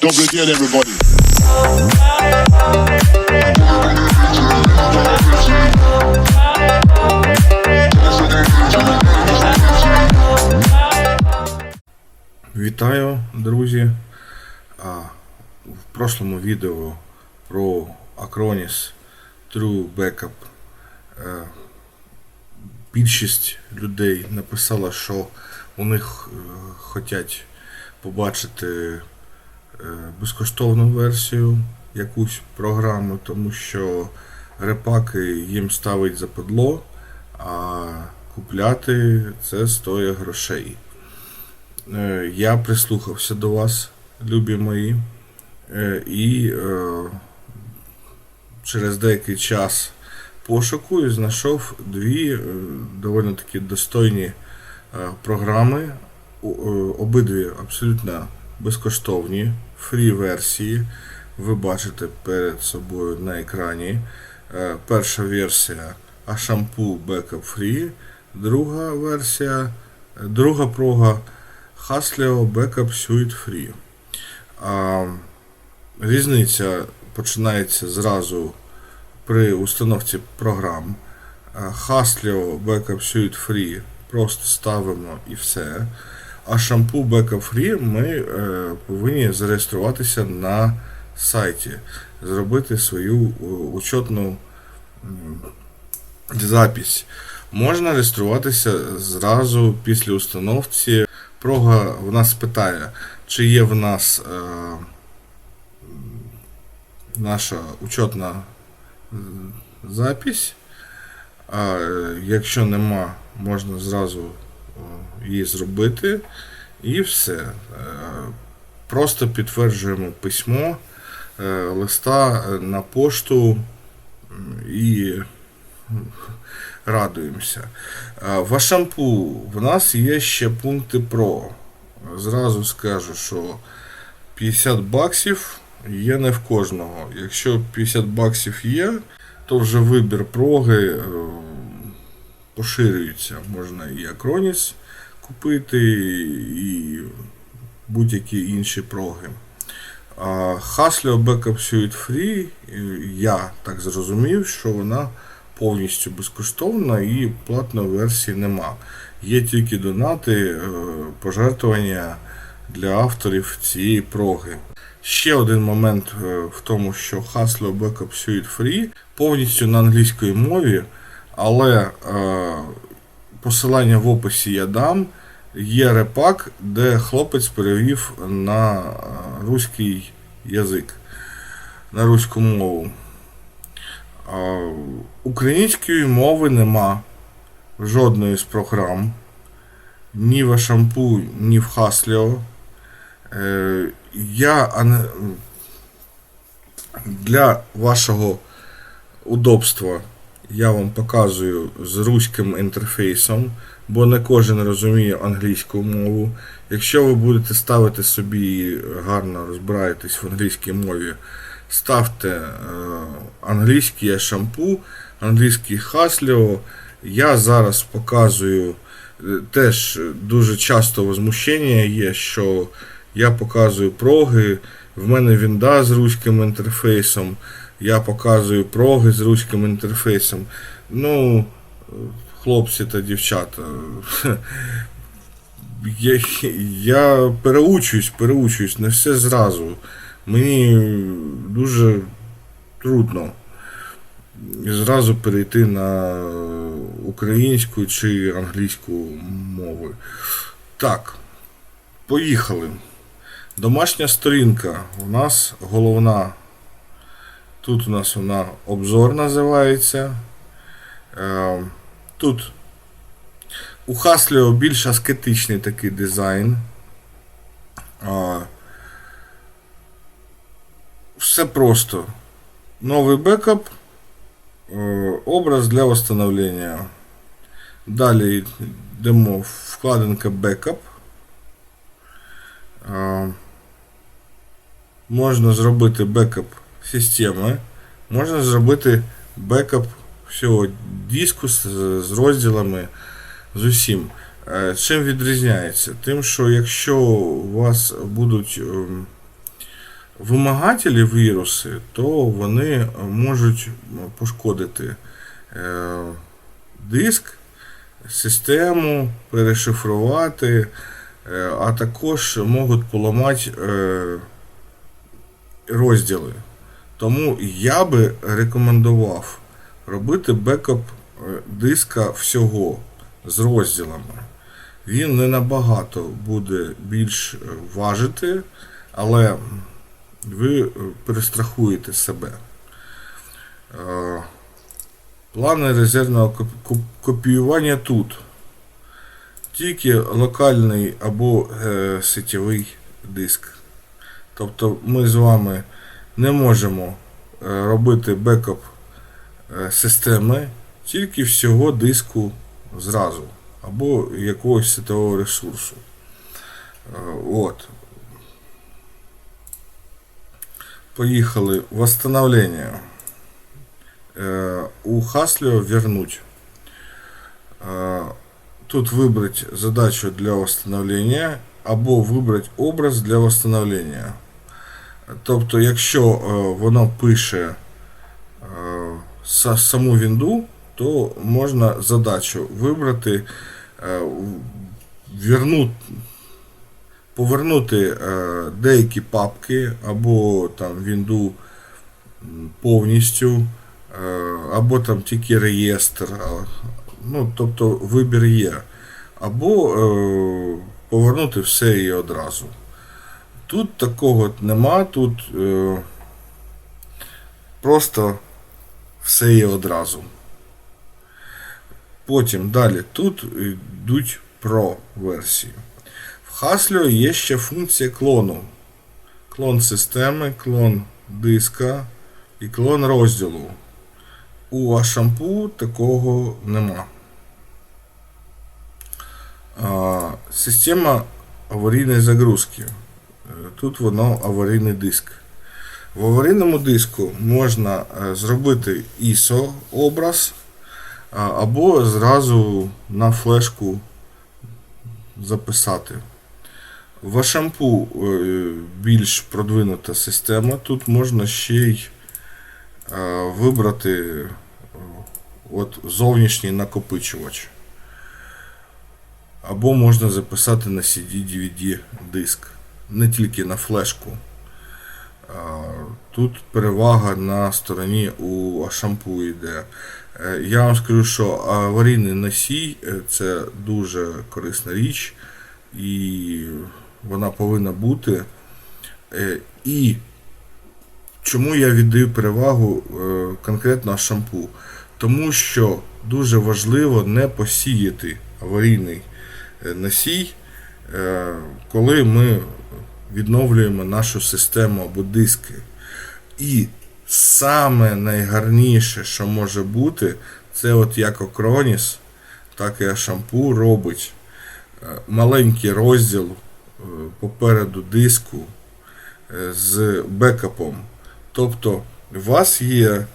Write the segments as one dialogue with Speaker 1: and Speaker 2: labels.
Speaker 1: Добрый день, everybody.
Speaker 2: Вітаю, друзі. В прошлому відео про Acronis True Backup е, більшість людей написала, що у них е, хочуть побачити безкоштовну версію якусь програму, тому що репаки їм ставить западло, а купляти це стоїть грошей. Е, Я прислухався до вас, любі мої, е, і е, через деякий час пошуку і знайшов дві е, доволі таки достойні е, програми. Е, Обидві абсолютно безкоштовні, фрі версії. Ви бачите перед собою на екрані. Е, Перша версія Ashampoo Backup Free, друга версія, е, друга прога Hasleo Backup Suite Free. Різниця починається зразу при установці програм. А, Hasleo Backup Suite Free просто ставимо і все. А Shampoo Backup Free ми е, повинні зареєструватися на сайті, зробити свою е, учетну запись. Можна реєструватися зразу після установки. Прога в нас питає, чи є в нас е, наша учетна запись. А е, якщо нема, можна зразу її зробити. І все. Е, Просто підтверджуємо письмо, е, листа е, на пошту і радуємося. В Ашампу в нас є ще пункти про. Зразу скажу, що 50 баксів є не в кожного. Якщо 50 баксів є, то вже вибір проги поширюється. Можна і Acronis купити, і будь-які інші проги. А Hasleo Backup Suite Free, е, я так зрозумів, що вона повністю безкоштовна і платної версії нема. Є тільки донати, е, пожертвування для авторів цієї проги. Ще один момент е, в тому, що Hasleo Backup Suite Free повністю на англійській мові, але е, посилання в описі я дам. Є репак, де хлопець перевів на е, руський язик, на руську мову. А, Української мови нема жодної з програм. Ні в Ашампу, ні в Хасліо. Е, Я для вашого удобства я вам показую з руським інтерфейсом, бо не кожен розуміє англійську мову. Якщо ви будете ставити собі гарно розбираєтесь в англійській мові, ставте е, англійський шампу, англійський хасліо. Я зараз показую е, теж дуже часто возмущення є, що я показую проги, в мене вінда з руським інтерфейсом, я показую проги з руським інтерфейсом. Ну, хлопці та дівчата. Я, я переучуюсь, переучуюсь, не все зразу. Мені дуже трудно зразу перейти на українську чи англійську мови. Так, поїхали. Домашня сторінка у нас головна. Тут у нас вона обзор називається. Е, Тут у Хасліо більш аскетичний такий дизайн. Все просто. Новий бекап, е, образ для встановлення. Далі йдемо вкладинка бекап. Можна зробити бекап системи, можна зробити бекап всього диску з, розділами з усім. Е, Чим відрізняється? Тим, що якщо у вас будуть ем, вимагателі віруси, то вони можуть пошкодити е, диск, систему, перешифрувати, е, а також можуть поламати розділи. Тому я би рекомендував робити бекап е, диска всього з розділами. Він не набагато буде більш е, важити, але ви е, перестрахуєте себе. Плани резервного коп- коп- копіювання тут. Тільки локальний або сетєвий диск. Тобто ми з вами не можемо е, робити бекап е, системи тільки всього диску зразу, або якогось сетового ресурсу. Е, От. Поїхали. Восстановлення. У Хасліо вернуть. Тут вибрати задачу для восстановлення або вибрати образ для восстановлення. Тобто, якщо е, воно пише е, саму вінду, то можна задачу вибрати, е, вернути, повернути деякі папки або там вінду повністю, або там тільки реєстр. Ну, тобто вибір є. Або повернути все і одразу. Тут такого нема, тут е, просто все є одразу. Потім далі тут йдуть про версії. В Haslio є ще функція клону. Клон системи, клон диска і клон розділу. У Ашампу такого нема. А, Система аварійної загрузки. Тут воно аварійний диск. В аварійному диску можна е, зробити ISO образ або зразу на флешку записати. В Ашампу е, більш продвинута система. Тут можна ще й е, вибрати от зовнішній накопичувач. Або можна записати на CD DVD диск, не тільки на флешку. Тут перевага на стороні у Ашампу йде. Е, Я вам скажу, що аварійний носій е, це дуже корисна річ, і вона повинна бути. Е, І чому я віддаю перевагу конкретно Ашампу? Тому що дуже важливо не посіяти аварійний носій, коли ми відновлюємо нашу систему або диски. І саме найгарніше, що може бути, це от як Окроніс, так і Ашампу робить е, маленький розділ е, попереду диску е, з бекапом. Тобто у вас є е,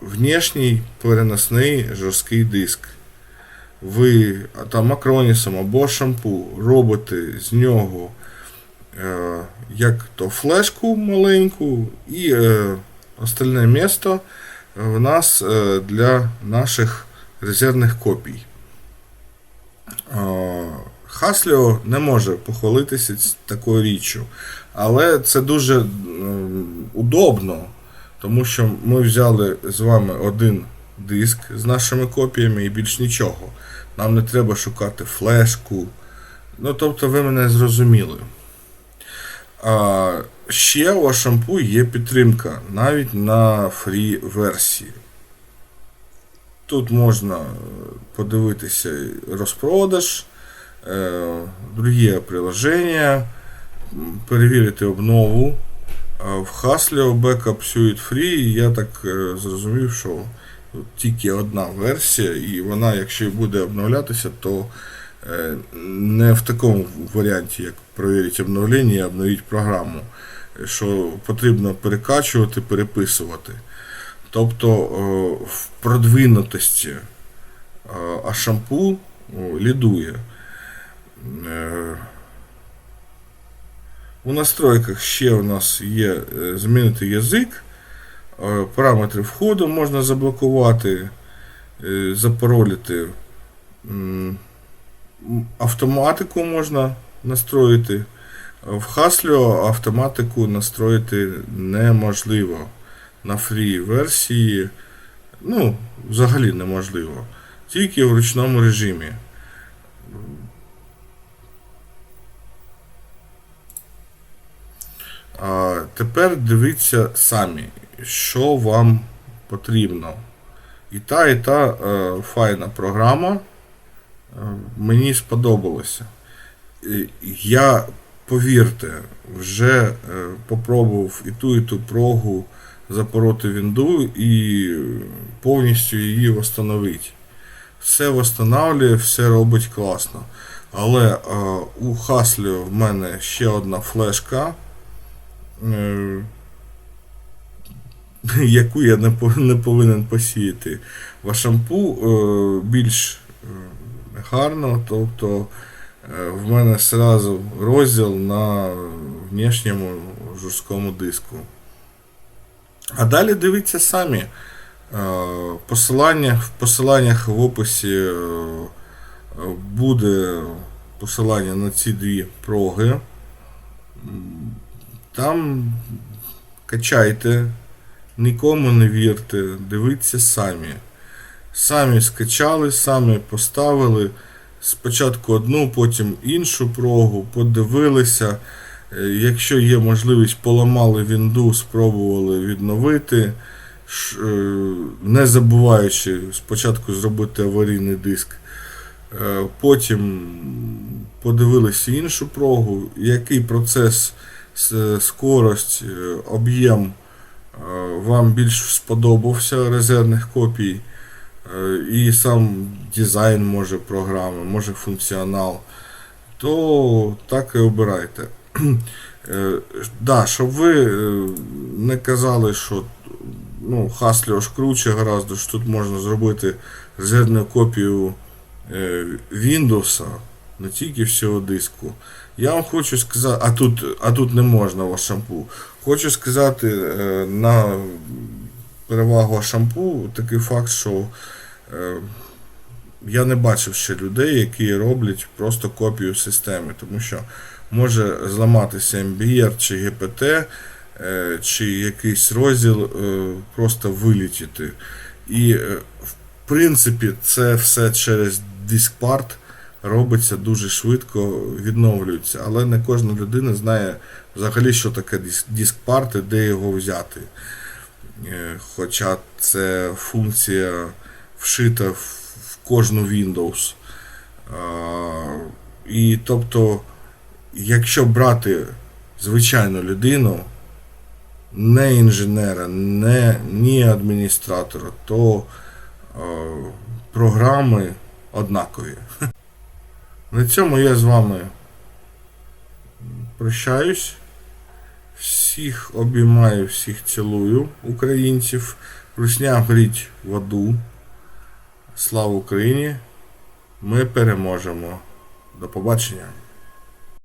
Speaker 2: внешній переносний жорсткий диск. Ви там акронісом або шампу робите з нього е, як то флешку маленьку і е, остальне місто в нас е, для наших резервних копій. Е, Хасліо не може похвалитися такою річчю, але це дуже м, удобно, тому що ми взяли з вами один диск з нашими копіями і більш нічого. Нам не треба шукати флешку. Ну, тобто, ви мене зрозуміли. А, ще у шампу є підтримка навіть на фрі версії. Тут можна е, подивитися розпродаж, е, другі приложення, перевірити обнову. В Haslio Backup Suite Free я так е, зрозумів, що тільки одна версія, і вона, якщо буде обновлятися, то е, не в такому варіанті, як провірити обновлення і обновити програму, що потрібно перекачувати, переписувати. Тобто е, в продвинутості е, Ашампу о, лідує. У настройках ще у нас є змінити язик, параметри входу можна заблокувати, е, запаролити. Автоматику можна настроїти. В Haslio автоматику настроїти неможливо. На фрі версії, ну, взагалі неможливо. Тільки в ручному режимі. А тепер дивіться самі, що вам потрібно. І та, і та е, файна програма е, мені сподобалася. Я, повірте, вже е, попробував і ту, і ту прогу запороти вінду і повністю її встановити. Все встановлює, все робить класно. Але е, у Haslio в мене ще одна флешка, е, яку я не, повинен посіяти. Вашампу е, більш е, гарно, тобто е, в мене сразу розділ на внешньому жорсткому диску. А далі дивіться самі. Посилання, в посиланнях в описі буде посилання на ці дві проги. Там качайте, нікому не вірте, дивіться самі. Самі скачали, самі поставили. Спочатку одну, потім іншу прогу, подивилися. Е, Якщо є можливість, поламали вінду, спробували відновити, е, не забуваючи спочатку зробити аварійний диск. Е, Потім подивилися іншу прогу, який процес, скорость, об'єм вам більш сподобався резервних копій. Е, І сам дизайн може програми, може функціонал, то так і обирайте. Е, Да, щоб ви е, не казали, що ну, Haslio ж круче гораздо, що тут можна зробити резервну копію е, Windows, не тільки всього диску. Я вам хочу сказати, а тут, а тут не можна ваш шампу. Хочу сказати е, на перевагу шампу такий факт, що е, я не бачив ще людей, які роблять просто копію системи, тому що може зламатися MBR чи GPT, е, чи якийсь розділ просто вилетіти. І в принципі це все через дискпарт робиться дуже швидко, відновлюється. Але не кожна людина знає взагалі, що таке диск- і де його взяти. Е, Хоча це функція вшита в кожну Windows. І тобто, якщо брати звичайну людину, не інженера, не, ні адміністратора, то е, програми однакові. На цьому я з вами прощаюсь. Всіх обіймаю, всіх цілую, українців. Русня гріть в аду. Слава Україні! Ми переможемо. До побачення!